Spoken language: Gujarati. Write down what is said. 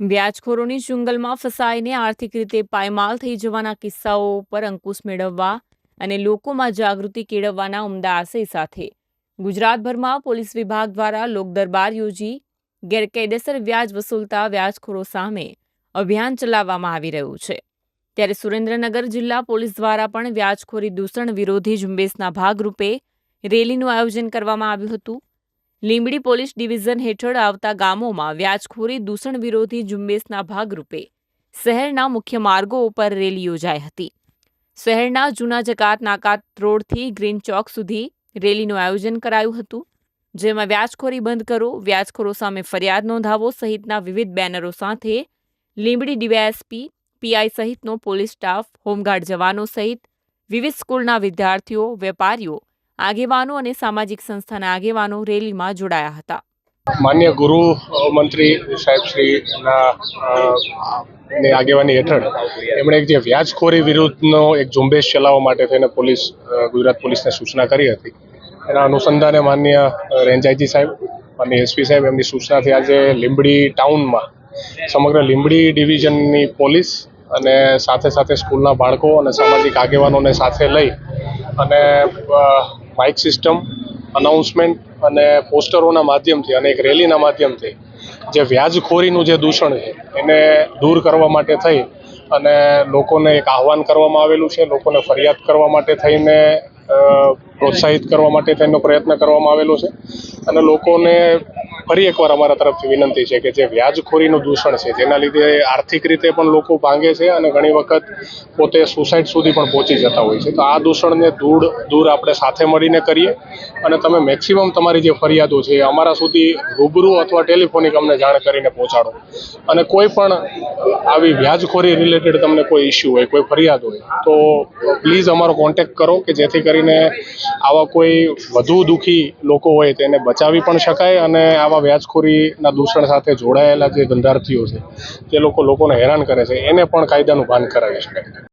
વ્યાજખોરોની ચુંગલમાં ફસાઈને આર્થિક રીતે પાયમાલ થઈ જવાના કિસ્સાઓ પર અંકુશ મેળવવા અને લોકોમાં જાગૃતિ કેળવવાના ઉમદા આશય સાથે. ગુજરાતભરમાં પોલીસ વિભાગ દ્વારા લોકદરબાર યોજી ગેરકાયદેસર વ્યાજ વસૂલતા વ્યાજખોરો સામે અભિયાન ચલાવવામાં આવી રહ્યું છે. ત્યારે સુરેન્દ્રનગર જિલ્લા પોલીસ દ્વારા પણ વ્યાજખોરી દૂષણ વિરોધી ઝુંબેશના ભાગરૂપે રેલીનું આયોજન કરવામાં આવ્યું હતું. લીંબડી પોલીસ ડિવિઝન હેઠળ આવતા ગામોમાં વ્યાજખોરી, દૂષણ વિરોધી ઝુંબેશના ભાગરૂપે શહેરના મુખ્ય માર્ગો ઉપર રેલી યોજાઈ હતી. શહેરના જૂના જકાત નાકાત રોડથી ગ્રીન ચોક સુધી રેલીનું આયોજન કરાયું હતું. જેમાં વ્યાજખોરી બંધ કરો, વ્યાજખોરો સામે ફરિયાદ નોંધાવો સહિતના વિવિધ બેનરો સાથે લીંબડી ડીવાયએસપી, પીઆઈ સહિતનો પોલીસ સ્ટાફ, હોમગાર્ડ જવાનો સહિત વિવિધ સ્કૂલના વિદ્યાર્થીઓ, વેપારીઓ આગેવાનો અને સામાજિક સંસ્થાના આગેવાનો રેલીમાં જોડાયા હતા. માન્ય ગુરુ મંત્રી સાહેબશ્રીના ની આગેવાની હેઠળ એમણે એક જે વ્યાજખોરી વિરુદ્ધનો એક ઝુંબેશ ચલાવવા માટે થઈને પોલીસ ગુજરાત પોલીસને સૂચના કરી હતી. એના અનુસંધાને માન્ય રેન્જાઈજી સાહેબ, માન્ય એસપી સાહેબ એમની સૂચનાથી આજે લીંબડી ટાઉનમાં સમગ્ર લીંબડી ડિવિઝનની પોલીસ અને સાથે સાથે સ્કૂલના બાળકો અને સામાજિક આગેવાનોને સાથે લઈ અને માઇક સિસ્ટમ અનાઉન્સમેન્ટ અને પોસ્ટરોના માધ્યમથી અને એક રેલીના માધ્યમથી જે વ્યાજખોરીનું જે દૂષણ છે, એને દૂર કરવા માટે થઈ અને લોકોને એક આહવાન કરવામાં આવેલું છે, લોકોને ફરિયાદ કરવા માટે થઈને પ્રોત્સાહિત કરવા માટે થઈને પ્રયત્ન કરવામાં આવેલો છે અને લોકોને ફરી એકવાર અમારા તરફથી વિનંતી છે કે જે વ્યાજખોરીનું દૂષણ છે, જેના લીધે આર્થિક રીતે પણ લોકો ભાંગે છે અને ઘણી વખત પોતે સુસાઇડ સુધી પણ પહોંચી જતા હોય છે. તો આ દૂષણને દૂર દૂર આપણે સાથે મળીને કરીએ અને તમે મેક્સિમમ તમારી જે ફરિયાદો છે અમારા સુધી રૂબરૂ અથવા ટેલિફોનિક અમને જાણ કરીને પહોંચાડો. અને કોઈ પણ આવી વ્યાજખોરી રિલેટેડ તમને કોઈ ઇસ્યુ હોય, કોઈ ફરિયાદ હોય, તો પ્લીઝ અમારો કોન્ટેક્ટ કરો કે જેથી કરીને આવા કોઈ વધુ દુઃખી લોકો હોય તેને બચાવી પણ શકાય અને આવા વ્યાજખોરીના દૂષણ સાથે જોડાયેલા જે ધંધાર્થીઓ છે, તે લોકો લોકોને હેરાન કરે છે. એને પણ કાયદાનું ભાન કરાવી શકાય.